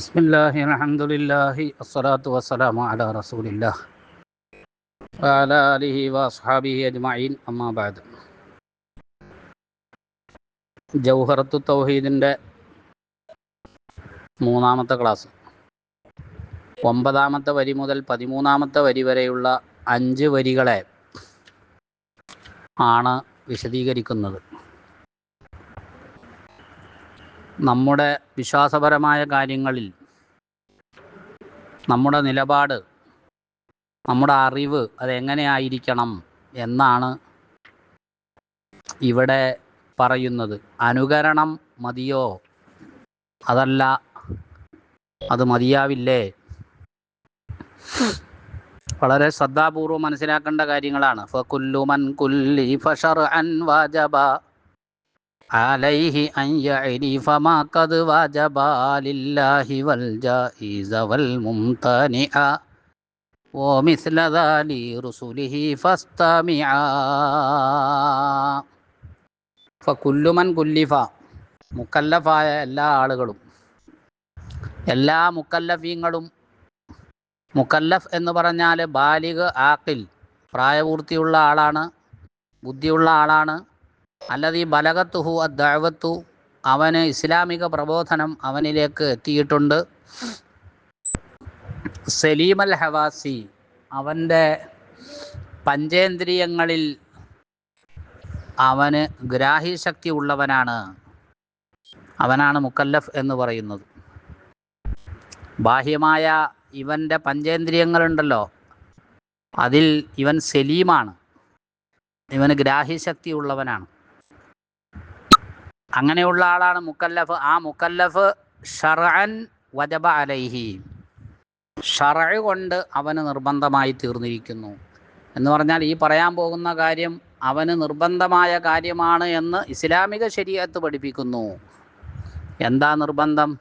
ബിസ്മില്ലാഹി അസ്സലാത്തു വസ്സലാമു അലാ വഅസ്ഹാബിഹി അജ്മഈൻ ജൗഹറത്തു തൗഹീദിന്റെ മൂന്നാമത്തെ ക്ലാസ്. ഒമ്പതാമത്തെ വരി മുതൽ പതിമൂന്നാമത്തെ വരി വരെയുള്ള അഞ്ച് വരികളെ ആണ് വിശദീകരിക്കുന്നത്. നമ്മുടെ വിശ്വാസപരമായ കാര്യങ്ങളിൽ നമ്മുടെ നിലപാട് നമ്മുടെ അറിവ് അതെങ്ങനെയായിരിക്കണം എന്നാണ് ഇവിടെ പറയുന്നത്. അനുകരണം മതിയോ? അതല്ല അത് മതിയാവില്ലേ? വളരെ ശ്രദ്ധാപൂർവം മനസ്സിലാക്കേണ്ട കാര്യങ്ങളാണ്. ഫകുല്ലുമൻ കുല്ലി ഫഷർ അൻ വാജബ. عليه أن يعرف ما قد وجب لله والجائز والممتنع ومثل ذا لرسله فاستمعا فكل من كلف മുക്കല്ലഫായ എല്ലാ ആളുകളും എല്ലാ മുക്കല്ലഫീങ്ങളും മുക്കല്ലഫ് എന്ന് പറഞ്ഞാൽ ബാലിഗ് ആക്കിൽ പ്രായപൂർത്തിയുള്ള ആളാണ് ബുദ്ധിയുള്ള ആളാണ് അല്ലത് ബലകത്തുഹു അദ്ദാവത്തു അവന് ഇസ്ലാമിക പ്രബോധനം അവനിലേക്ക് എത്തിയിട്ടുണ്ട്. സലീമൽ ഹവാസി അവന്റെ പഞ്ചേന്ദ്രിയങ്ങളിൽ അവന് ഗ്രാഹ്യശക്തി ഉള്ളവനാണ് അവനാണ് മുക്കല്ലഫ് എന്ന് പറയുന്നത്. ബാഹ്യമായ ഇവന്റെ പഞ്ചേന്ദ്രിയങ്ങളുണ്ടല്ലോ അതിൽ ഇവൻ സലീമാണ്. ഇവന് ഗ്രാഹ്യശക്തി ഉള്ളവനാണ് അങ്ങനെയുള്ള ആളാണ് മുക്കല്ലഫ്. ആ മുക്കല്ലഫ് ഷർഅൻ വജബ അലൈഹി. ഷറ കൊണ്ട് അവന് നിർബന്ധമായി തീർന്നിരിക്കുന്നു. എന്ന് പറഞ്ഞാൽ ഈ പറയാൻ പോകുന്ന കാര്യം അവന് നിർബന്ധമായ കാര്യമാണ് എന്ന് ഇസ്ലാമിക ശരീരത്ത് പഠിപ്പിക്കുന്നു. എന്താ നിർബന്ധം?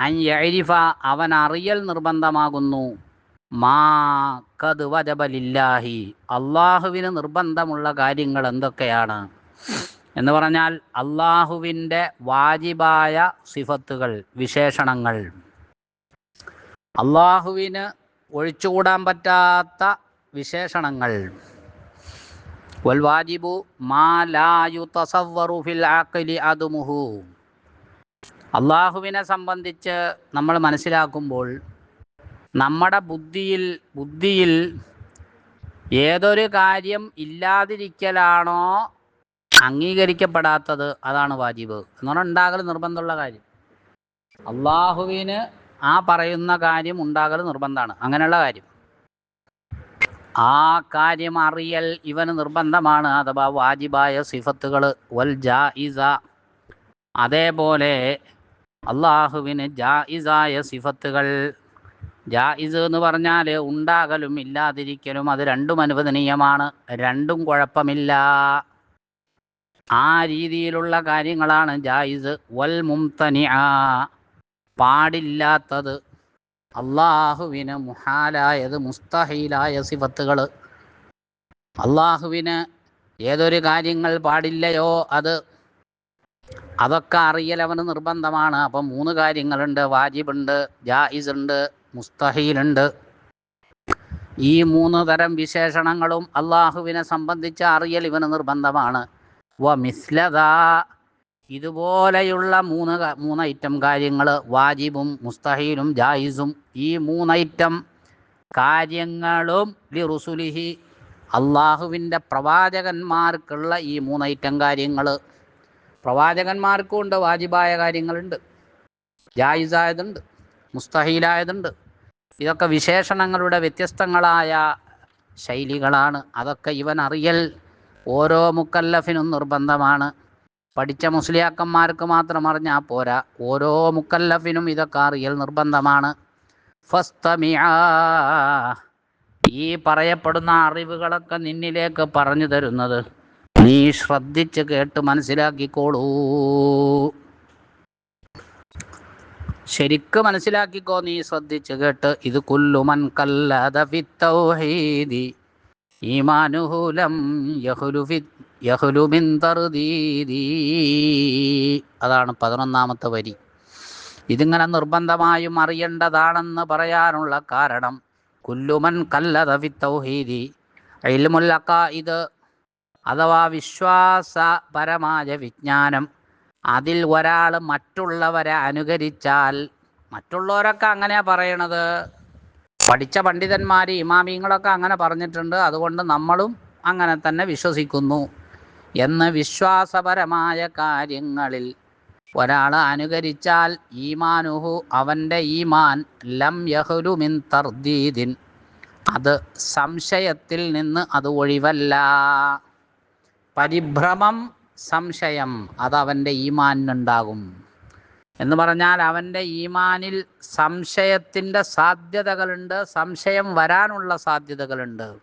അൻ യരിഫ അവൻ അറിയൽ നിർബന്ധമാകുന്നു. മാ കത് വജബലില്ലാഹി അള്ളാഹുവിന് നിർബന്ധമുള്ള കാര്യങ്ങൾ എന്തൊക്കെയാണ്? എന്ന് പറഞ്ഞാൽ അള്ളാഹുവിന്റെ വാജിബായ സിഫത്തുകൾ വിശേഷണങ്ങൾ. അള്ളാഹുവിന് ഒഴിച്ചുകൂടാൻ പറ്റാത്ത വിശേഷണങ്ങൾ. വൽ വാജിബു മാ ലായു തസവറു ഫിൽ ആഖിലി അതുമുഹു അള്ളാഹുവിനെ സംബന്ധിച്ച് നമ്മൾ മനസ്സിലാക്കുമ്പോൾ നമ്മുടെ ബുദ്ധിയിൽ ബുദ്ധിയിൽ ഏതൊരു കാര്യം ഇല്ലാതിരിക്കലാണോ അംഗീകരിക്കപ്പെടാത്തത് അതാണ് വാജിബ് എന്ന് പറഞ്ഞാൽ ഉണ്ടാകൽ നിർബന്ധമുള്ള കാര്യം. അള്ളാഹുവിന് ആ പറയുന്ന കാര്യം ഉണ്ടാകൽ നിർബന്ധമാണ്. അങ്ങനെയുള്ള കാര്യം. ആ കാര്യം അറിയൽ ഇവന് നിർബന്ധമാണ്. അഥവാ വാജിബായ സിഫത്തുകൾ. വൽ ജായിസ അതേപോലെ അള്ളാഹുവിന് ജായിസായ സിഫത്തുകൾ. ജായിസ് എന്ന് പറഞ്ഞാൽ ഉണ്ടാകലും ഇല്ലാതിരിക്കലും അത് രണ്ടും അനുവദനീയമാണ്. രണ്ടും കുഴപ്പമില്ല. ആ രീതിയിലുള്ള കാര്യങ്ങളാണ് ജായിസ്. വൽ മുംതനി പാടില്ലാത്തത്. അള്ളാഹുവിന് മുഹാലായത് മുസ്തഹീലായ സിഫത്തുകൾ അള്ളാഹുവിന് ഏതൊരു കാര്യങ്ങൾ പാടില്ലയോ അത്? അതൊക്കെ അറിയൽ അവന് നിർബന്ധമാണ്. അപ്പം മൂന്ന് കാര്യങ്ങളുണ്ട്. വാജിബുണ്ട് ജായിസ് ഉണ്ട് മുസ്തഹീലുണ്ട്. ഈ മൂന്ന് തരം വിശേഷണങ്ങളും അള്ളാഹുവിനെ സംബന്ധിച്ച് അറിയൽ ഇവന് നിർബന്ധമാണ്. വ ഇതുപോലെയുള്ള മൂന്ന് മൂന്ന് ഐറ്റം കാര്യങ്ങൾ വാജിബും മുസ്തഹീലും ജായിസും ഈ മൂന്ന് ഐറ്റം കാര്യങ്ങളും ലി റുസുലിഹി അള്ളാഹുവിന്റെ പ്രവാചകന്മാർക്കുള്ള ഈ മൂന്ന് ഐറ്റം കാര്യങ്ങൾ പ്രവാചകന്മാർക്കും ഉണ്ട് വാജിബായ കാര്യങ്ങളുണ്ട് ജായിസായതുണ്ട് മുസ്തഹീലായതുണ്ട്. ഇതൊക്കെ വിശേഷണങ്ങളുടെ വ്യത്യസ്തങ്ങളായ ശൈലികളാണ്. അതൊക്കെ ഇവൻ അറിയൽ ഓരോ മുക്കല്ലഫിനും നിർബന്ധമാണ്. പഠിച്ച മുസ്ലിയാക്കന്മാർക്ക് മാത്രം അറിഞ്ഞാൽ പോരാ. ഓരോ മുക്കല്ലഫിനും ഇതൊക്കെ അറിയൽ നിർബന്ധമാണ്. ഈ പറയപ്പെടുന്ന അറിവുകളൊക്കെ നിന്നിലേക്ക് പറഞ്ഞു തരുന്നത്. നീ ശ്രദ്ധിച്ച് കേട്ട് മനസ്സിലാക്കിക്കോളൂ. ശരിക്ക് മനസ്സിലാക്കിക്കോ നീ ശ്രദ്ധിച്ച് കേട്ട്. ഇത് കുല്ലുമൻ കല്ലത ഈമാനുഹുലം അതാണ് പതിനൊന്നാമത്തെ വരി. ഇതിങ്ങനെ നിർബന്ധമായും അറിയേണ്ടതാണെന്ന് പറയാനുള്ള കാരണം കുല്ലുമൻ കല്ലത ഫി തൗഹീദി. ഇൽമുൽ അഖായിദ് അഥവാ വിശ്വാസപരമായ വിജ്ഞാനം അതിൽ ഒരാൾ മറ്റുള്ളവരെ അനുകരിച്ചാൽ മറ്റുള്ളവരൊക്കെ അങ്ങനെയാ പറയണത്? പഠിച്ച പണ്ഡിതന്മാർ ഇമാമിങ്ങളൊക്കെ അങ്ങനെ പറഞ്ഞിട്ടുണ്ട്. അതുകൊണ്ട് നമ്മളും അങ്ങനെ തന്നെ വിശ്വസിക്കുന്നു. എന്ന് വിശ്വാസപരമായ കാര്യങ്ങളിൽ ഒരാൾ അനുകരിച്ചാൽ ഈമാനുഹു അവന്റെ ഈമാൻ ലം യഹുലു മിൻ തർദീദിൻ. അത് സംശയത്തിൽ നിന്ന് അത് ഒഴിവല്ല. പരിഭ്രമം സംശയം അത് അവന്റെ ഈമാനിനുണ്ടാകും. എന്ന് പറഞ്ഞാൽ അവന്റെ ഈമാനിൽ സംശയത്തിന്റെ സാധ്യതകളുണ്ട് സംശയം വരാനുള്ള സാധ്യതകളുണ്ട്.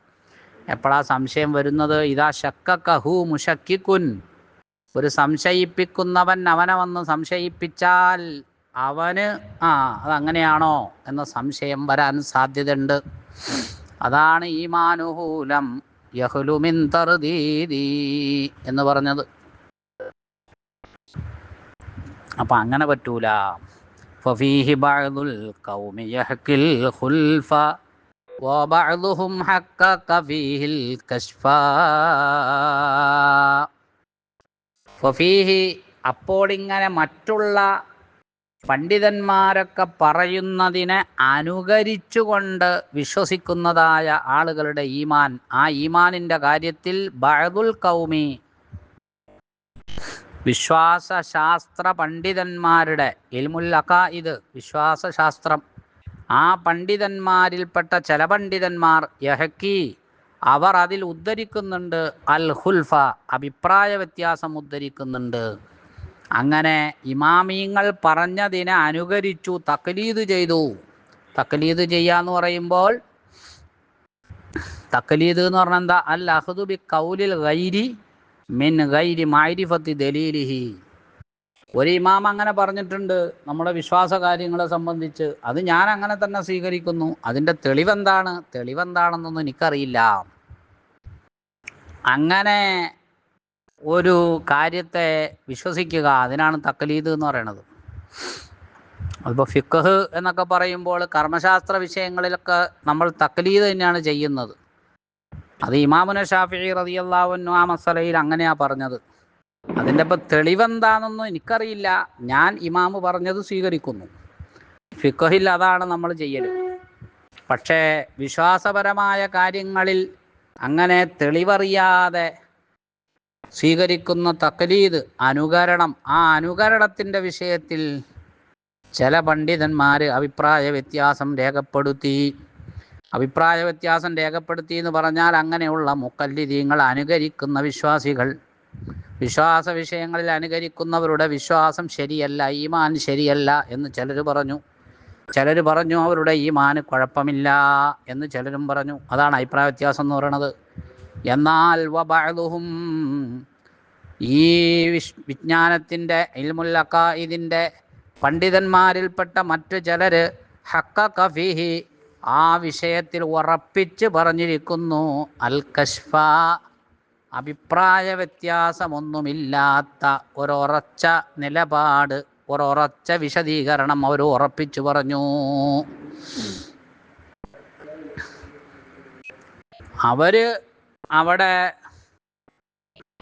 എപ്പോഴാ സംശയം വരുന്നത്? ഇതാ ശക്കഹു മുഷക്കിക്കുൻ ഒരു സംശയിപ്പിക്കുന്നവൻ അവനെ വന്ന് സംശയിപ്പിച്ചാൽ അവന് ആ അതങ്ങനെയാണോ എന്ന സംശയം വരാൻ സാധ്യതയുണ്ട്. അതാണ് ഈമാനുഹൂലം. യഹുലുമിൻ തർദീദി എന്ന് പറഞ്ഞത്. അപ്പം അങ്ങനെ പറ്റൂല ഫഫീഹി ബഅദുൽ ഖൗമി യഹ്കിൽ ഖുൽഫ وبعضهم حقق فيه الكشف ഫഫീഹി അപ്പോൾ ഇങ്ങനെ മറ്റുള്ള പണ്ഡിതന്മാരൊക്കെ പറയുന്നതിനെ അനുകരിച്ചുകൊണ്ട് വിശ്വസിക്കുന്നതായ ആളുകളുടെ ഈമാൻ ആ ഈമാനിൻ്റെ കാര്യത്തിൽ ബഅദുൽ കൗമി വിശ്വാസശാസ്ത്ര പണ്ഡിതന്മാരുടെ ഇൽമുൽ വിശ്വാസ വിശ്വാസശാസ്ത്രം. ആ പണ്ഡിതന്മാരിൽപ്പെട്ട ചില പണ്ഡിതന്മാർ യഹക്കി അവർ അതിൽ ഉദ്ധരിക്കുന്നുണ്ട്. അൽ ഹുൽഫ അഭിപ്രായ വ്യത്യാസം ഉദ്ധരിക്കുന്നുണ്ട്. അങ്ങനെ ഇമാമീങ്ങൾ പറഞ്ഞതിനെ അനുകരിച്ചു തക്ലീദ് ചെയ്തു. തക്ലീദ് ചെയ്യാന്ന് പറയുമ്പോൾ തക്ലീദ് എന്ന് പറഞ്ഞാൽ എന്താ? അൽ അഹ്ദു ബി കൗലിൽ ഗൈരി മിൻ ഗൈരി മാരിഫത്തി ദലീലിഹി. ഒരു ഇമാം അങ്ങനെ പറഞ്ഞിട്ടുണ്ട് നമ്മുടെ വിശ്വാസ കാര്യങ്ങളെ സംബന്ധിച്ച്. അത് ഞാൻ അങ്ങനെ തന്നെ സ്വീകരിക്കുന്നു. അതിന്റെ തെളിവെന്താണ്? തെളിവെന്താണെന്നൊന്നും എനിക്കറിയില്ല. അങ്ങനെ ഒരു കാര്യത്തെ വിശ്വസിക്കുക അതിനാണ് തക്കലീദ് എന്ന് പറയണത്. അതിപ്പോൾ ഫിക്കഹ് എന്നൊക്കെ പറയുമ്പോൾ കർമ്മശാസ്ത്ര വിഷയങ്ങളിലൊക്കെ നമ്മൾ തക്കലീദ് തന്നെയാണ് ചെയ്യുന്നത്. അത് ഇമാമുന ഷാഫി റതിയല്ലാവുന്നു ആ മസലയിൽ അങ്ങനെയാ പറഞ്ഞത്. അതിന്റെ ഇപ്പം തെളിവെന്താണെന്നൊന്നും എനിക്കറിയില്ല. ഞാൻ ഇമാമ് പറഞ്ഞത് സ്വീകരിക്കുന്നു. ഫിക്കഹിൽ അതാണ് നമ്മൾ ചെയ്യൽ പക്ഷേ വിശ്വാസപരമായ കാര്യങ്ങളിൽ അങ്ങനെ തെളിവറിയാതെ സ്വീകരിക്കുന്ന തക്കലീത് അനുകരണം ആ അനുകരണത്തിന്റെ വിഷയത്തിൽ ചില പണ്ഡിതന്മാർ അഭിപ്രായ വ്യത്യാസം രേഖപ്പെടുത്തി അഭിപ്രായ വ്യത്യാസം രേഖപ്പെടുത്തി എന്ന് പറഞ്ഞാൽ അങ്ങനെയുള്ള മുക്കല്ലിതീങ്ങൾ അനുകരിക്കുന്ന വിശ്വാസികൾ. വിശ്വാസ വിഷയങ്ങളിൽ അനുകരിക്കുന്നവരുടെ വിശ്വാസം ശരിയല്ല ഈമാൻ ശരിയല്ല എന്ന് ചിലർ പറഞ്ഞു. ചിലർ പറഞ്ഞു അവരുടെ ഈമാന് കുഴപ്പമില്ല എന്ന് ചിലരും പറഞ്ഞു. അതാണ് അഭിപ്രായ വ്യത്യാസം എന്ന് പറയുന്നത് എന്നാൽ വബഅദുഹും ഈ വിശ് വിജ്ഞാനത്തിന്റെ ഇൽമുല്ലക്ക ഇതിന്റെ പണ്ഡിതന്മാരിൽപ്പെട്ട മറ്റു ചിലർ ഹക്ക കഫിഹി ആ വിഷയത്തിൽ ഉറപ്പിച്ച് പറഞ്ഞിരിക്കുന്നു. അൽ കഷ്ഫ അഭിപ്രായ വ്യത്യാസമൊന്നുമില്ലാത്ത ഒരൊറച്ച നിലപാട് ഒരൊറച്ച വിശദീകരണം അവർ ഉറപ്പിച്ചു പറഞ്ഞു. അവർ അവിടെ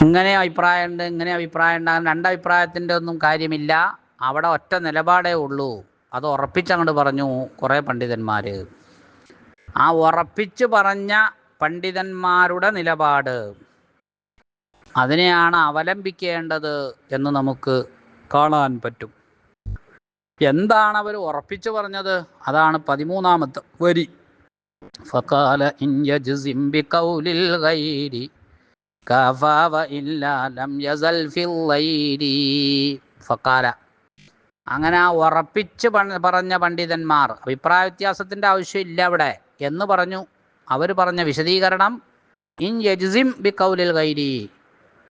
ഇങ്ങനെ അഭിപ്രായമുണ്ട് ഇങ്ങനെ അഭിപ്രായം ഉണ്ടാകും രണ്ടഭിപ്രായത്തിന്റെ ഒന്നും കാര്യമില്ല. അവിടെ ഒറ്റ നിലപാടേ ഉള്ളൂ. അത് ഉറപ്പിച്ചങ്ങോട്ട് പറഞ്ഞു കുറേ പണ്ഡിതന്മാർ ആ ഉറപ്പിച്ച് പറഞ്ഞ പണ്ഡിതന്മാരുടെ നിലപാട്. അതിനെയാണ് അവലംബിക്കേണ്ടത് എന്ന് നമുക്ക് കാണാൻ പറ്റും. എന്താണ് അവർ ഉറപ്പിച്ചു പറഞ്ഞത്? അതാണ് പതിമൂന്നാമത്തെ വരി. ഫക്കാല ഇൻ യജ്സിം ബിഖൗലിൽ ഗൈരി കഫാ വഇല്ലാ لم യസൽ ഫിൽ ഗൈരി. ഫക്കാല അങ്ങനെ ആ ഉറപ്പിച്ച് പറഞ്ഞ പണ്ഡിതന്മാർ അഭിപ്രായ വ്യത്യാസത്തിന്റെ ആവശ്യമില്ല അവിടെ. എന്ന് പറഞ്ഞു. അവർ പറഞ്ഞ വിശദീകരണം ഇൻ യജ്സിം ബി കൗലിൽ ഗൈരി.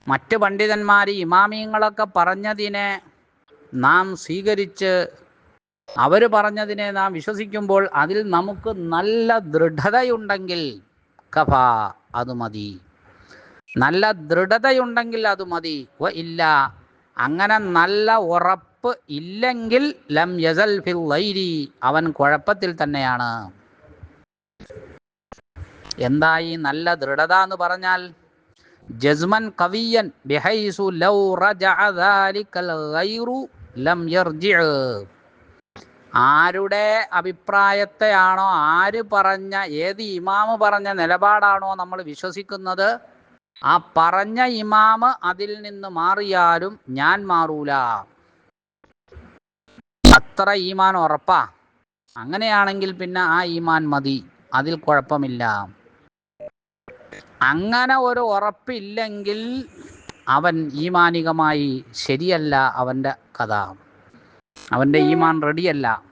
മറ്റ് പണ്ഡിതന്മാർ ഇമാമിയങ്ങളൊക്കെ പറഞ്ഞതിനെ നാം സ്വീകരിച്ച് അവർ പറഞ്ഞതിനെ നാം വിശ്വസിക്കുമ്പോൾ അതിൽ നമുക്ക് നല്ല ദൃഢതയുണ്ടെങ്കിൽ കഫ അത് മതി. നല്ല ദൃഢതയുണ്ടെങ്കിൽ അത് മതി. ഇല്ല അങ്ങനെ നല്ല ഉറപ്പ് ഇല്ലെങ്കിൽ ലം യസൽ ഫിൽ അവൻ കുഴപ്പത്തിൽ തന്നെയാണ്. എന്തായി? നല്ല ദൃഢത എന്ന് പറഞ്ഞാൽ ജസ്മൻ കവിയൻ ബിഹൈസു ലൗ ഗൈറു ലം ആരുടെ അഭിപ്രായത്തെയാണോ ആര് പറഞ്ഞ ഏത് ഇമാമ് പറഞ്ഞ നിലപാടാണോ നമ്മൾ വിശ്വസിക്കുന്നത് ആ പറഞ്ഞ ഇമാമ് അതിൽ നിന്ന് മാറിയാലും ഞാൻ മാറൂല. അത്ര ഈമാൻ ഉറപ്പാ. അങ്ങനെയാണെങ്കിൽ പിന്നെ ആ ഈമാൻ മതി. അതിൽ കുഴപ്പമില്ല. അങ്ങനെ ഒരു ഉറപ്പില്ലെങ്കിൽ അവൻ ഈമാനികമായി ശരിയല്ല അവന്റെ കഥ. അവന്റെ ഈമാൻ റെഡിയല്ല.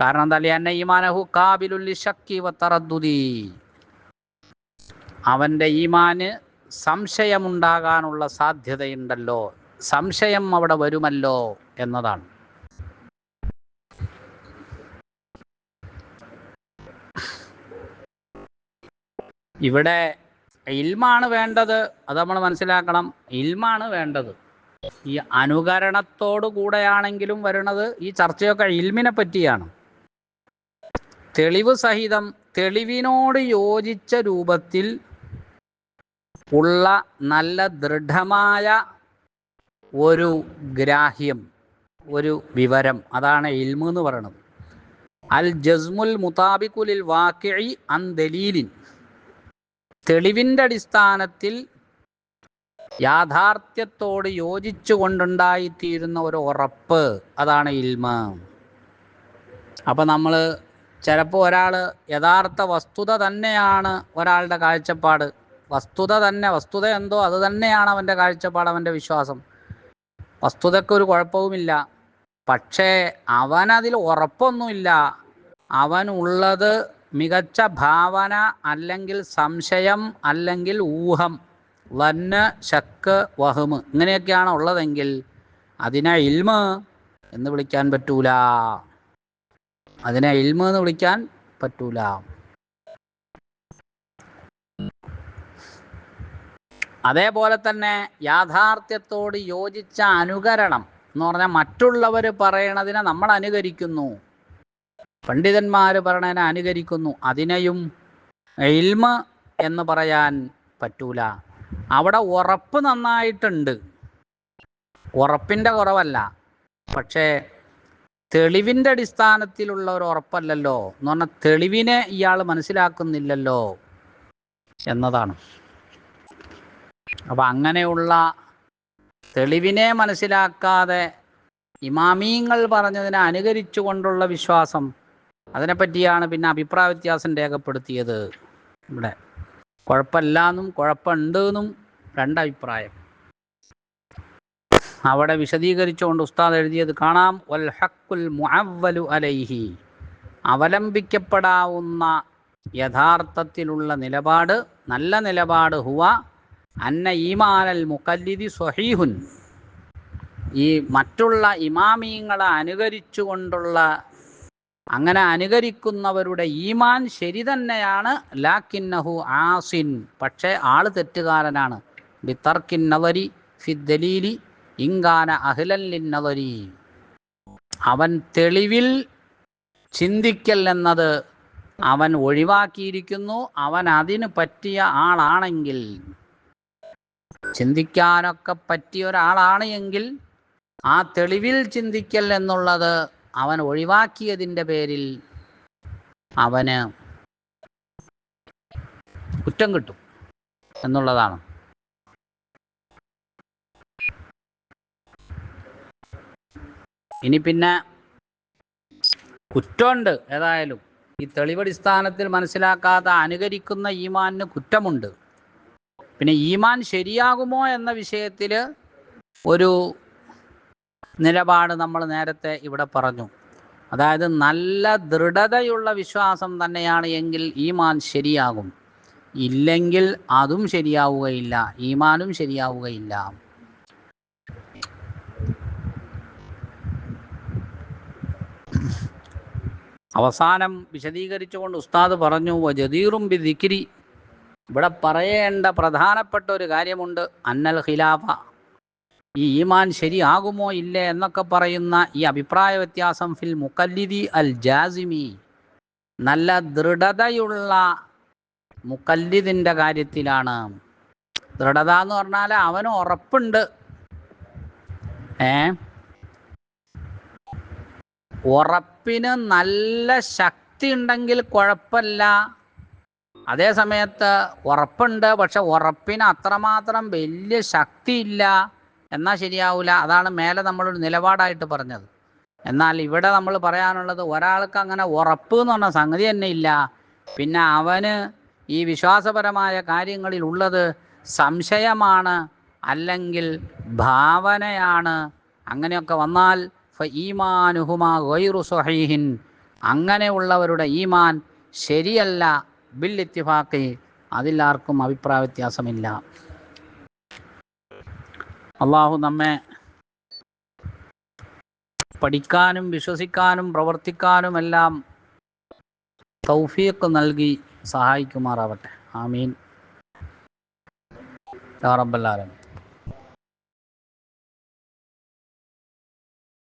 കാരണം എന്താ? എന്നെ ഈമാനഹു കാബിലുല്ലി ശക്തി വത്തറദ്ദുതി അവന്റെ ഈമാന് സംശയമുണ്ടാകാനുള്ള സാധ്യതയുണ്ടല്ലോ. സംശയം അവിടെ വരുമല്ലോ എന്നതാണ്. ഇവിടെ ഇൽമാണ് വേണ്ടത് അത് നമ്മൾ മനസ്സിലാക്കണം. ഇൽമാണ് വേണ്ടത്. ഈ അനുകരണത്തോടു കൂടെയാണെങ്കിലും വരുന്നത് ഈ ചർച്ചയൊക്കെ ഇൽമിനെ പറ്റിയാണ്. തെളിവ് സഹിതം തെളിവിനോട് യോജിച്ച രൂപത്തിൽ ഉള്ള നല്ല ദൃഢമായ ഒരു ഗ്രാഹ്യം ഒരു വിവരം അതാണ് ഇൽമു എന്ന് പറയുന്നത്. അൽ ജസ്മുൽ മുതാബിക്കുലിൽ വാക്കി അൻ ദലീലിൻ. തെളിവിന്റെ അടിസ്ഥാനത്തിൽ യാഥാർത്ഥ്യത്തോട് യോജിച്ചു കൊണ്ടുണ്ടായിത്തീരുന്ന ഒരു ഉറപ്പ് അതാണ് ഇൽമ. അപ്പം നമ്മൾ ചിലപ്പോൾ ഒരാൾ യഥാർത്ഥ വസ്തുത തന്നെയാണ് ഒരാളുടെ കാഴ്ചപ്പാട്. വസ്തുത തന്നെ വസ്തുത എന്തോ അത് തന്നെയാണ് അവന്റെ കാഴ്ചപ്പാട് അവന്റെ വിശ്വാസം. വസ്തുതയ്ക്ക് ഒരു കുഴപ്പവുമില്ല. പക്ഷേ അവനതിൽ ഉറപ്പൊന്നുമില്ല. അവനുള്ളത് മികച്ച ഭാവന അല്ലെങ്കിൽ സംശയം അല്ലെങ്കിൽ ഊഹം വന്ന് ശക്ക് വഹമ് ഇങ്ങനെയൊക്കെയാണ് ഉള്ളതെങ്കിൽ അതിനെ ഇൽമ് എന്ന് വിളിക്കാൻ പറ്റൂല. അതിനെ ഇൽമ് എന്ന് വിളിക്കാൻ പറ്റൂല. അതേപോലെ തന്നെ യാഥാർത്ഥ്യത്തോട് യോജിച്ച അനുകരണം എന്ന് പറഞ്ഞാൽ മറ്റുള്ളവർ പറയണതിനെ നമ്മൾ അനുകരിക്കുന്നു. പണ്ഡിതന്മാർ പറയണതിനെ അനുകരിക്കുന്നു. അതിനെയും ഇൽമ എന്ന് പറയാൻ പറ്റൂല. അവിടെ ഉറപ്പ് നന്നായിട്ടുണ്ട്. ഉറപ്പിന്റെ കുറവല്ല. പക്ഷേ തെളിവിന്റെ അടിസ്ഥാനത്തിലുള്ള ഒരു ഉറപ്പല്ലല്ലോ. എന്ന് പറഞ്ഞാൽ തെളിവിനെ ഇയാൾ മനസ്സിലാക്കുന്നില്ലല്ലോ എന്നതാണ്. അപ്പം അങ്ങനെയുള്ള തെളിവിനെ മനസ്സിലാക്കാതെ ഇമാമീങ്ങൾ പറഞ്ഞതിനെ അനുകരിച്ചുകൊണ്ടുള്ള വിശ്വാസം അതിനെപ്പറ്റിയാണ് പിന്നെ അഭിപ്രായ വ്യത്യാസം രേഖപ്പെടുത്തിയത്. ഇവിടെ കുഴപ്പമില്ല എന്നും കുഴപ്പമുണ്ട് എന്നും രണ്ടഭിപ്രായം. അവിടെ വിശദീകരിച്ചുകൊണ്ട് ഉസ്താദ് എഴുതിയത് കാണാം. വൽ ഹക്കുൽ മുഅവ്വലു അലൈഹി. അവലംബിക്കപ്പെടാവുന്ന യഥാർത്ഥത്തിലുള്ള നിലപാട് നല്ല നിലപാട് ഹുവ. അന്ന ഈമാനൽ മുക്കല്ലിദി സ്വഹീഹുൻ. ഈ മറ്റുള്ള ഇമാമീങ്ങളെ അനുകരിച്ചുകൊണ്ടുള്ള അങ്ങനെ അനുകരിക്കുന്നവരുടെ ഈമാൻ ശരി തന്നെയാണ്. ലാക്കിന്നഹു ആസിൻ. പക്ഷേ ആൾ തെറ്റുകാരനാണ്. ബിത്തർക്കിൻ നവരി ഫിദ്ദലീലി ഇങ്കാന അഹിലല്ലിന്നവരി നവരി അവൻ തെളിവിൽ ചിന്തിക്കൽ എന്നത് അവൻ ഒഴിവാക്കിയിരിക്കുന്നു. അവൻ അതിന് പറ്റിയ ആളാണെങ്കിൽ ചിന്തിക്കാനൊക്കെ പറ്റിയ ഒരാളാണ് എങ്കിൽ ആ തെളിവിൽ ചിന്തിക്കൽ എന്നുള്ളത് അവൻ ഒഴിവാക്കിയതിന്റെ പേരിൽ അവന് കുറ്റം കിട്ടും എന്നുള്ളതാണ്. ഇനി പിന്നെ കുറ്റമുണ്ട് ഏതായാലും. ഈ തെളിവടിസ്ഥാനത്തിൽ മനസ്സിലാക്കാതെ അനുകരിക്കുന്ന ഈമാനിന് കുറ്റമുണ്ട്. പിന്നെ ഈമാൻ ശരിയാകുമോ എന്ന വിഷയത്തിൽ ഒരു നിലപാട് നമ്മൾ നേരത്തെ ഇവിടെ പറഞ്ഞു. അതായത് നല്ല ദൃഢതയുള്ള വിശ്വാസം തന്നെയാണ് എങ്കിൽ ഈമാൻ ശരിയാകും. ഇല്ലെങ്കിൽ അതും ശരിയാവുകയില്ല. ഈമാനും ശരിയാവുകയില്ല. അവസാനം വിശദീകരിച്ചുകൊണ്ട് ഉസ്താദ് പറഞ്ഞു ജദീറും ബി ദിക്രി ഇവിടെ പറയേണ്ട പ്രധാനപ്പെട്ട ഒരു കാര്യമുണ്ട് അന്നൽ ഖിലാഫ. ഈ ഈമാൻ ശരിയാകുമോ ഇല്ലേ എന്നൊക്കെ പറയുന്ന ഈ അഭിപ്രായ വ്യത്യാസം ഫിൽ മുക്കല്ലിദി അൽ ജാസിമി. നല്ല ദൃഢതയുള്ള മുക്കല്ലിദിന്റെ കാര്യത്തിലാണ്. ദൃഢത എന്ന് പറഞ്ഞാൽ അവന് ഉറപ്പുണ്ട്. ഏ? ഉറപ്പിന് നല്ല ശക്തി ഉണ്ടെങ്കിൽ കുഴപ്പമില്ല. അതേ സമയത്ത് ഉറപ്പുണ്ട്. പക്ഷെ ഉറപ്പിന് അത്രമാത്രം വലിയ ശക്തിയില്ല. എന്നാൽ ശരിയാവില്ല അതാണ് മേലെ നമ്മളൊരു നിലപാടായിട്ട് പറഞ്ഞത്. എന്നാൽ ഇവിടെ നമ്മൾ പറയാനുള്ളത് ഒരാൾക്ക് അങ്ങനെ ഉറപ്പ് എന്ന് പറഞ്ഞ സംഗതി തന്നെ ഇല്ല. പിന്നെ അവന് ഈ വിശ്വാസപരമായ കാര്യങ്ങളിൽ ഉള്ളത് സംശയമാണ് അല്ലെങ്കിൽ ഭാവനയാണ്. അങ്ങനെയൊക്കെ വന്നാൽ ഈമാനുഹുമാ ഗൈറു സ്വഹീഹിൻ. അങ്ങനെയുള്ളവരുടെ ഈമാൻ ശരിയല്ല. ബിൽ അതിലാർക്കും അഭിപ്രായ വ്യത്യാസമില്ല. അള്ളാഹു നമ്മെ പഠിക്കാനും വിശ്വസിക്കാനും പ്രവർത്തിക്കാനും എല്ലാം തൗഫീഖ് നൽകി സഹായിക്കുമാറാവട്ടെ. ആമീൻ. റബ്ബല്ലാലമീൻ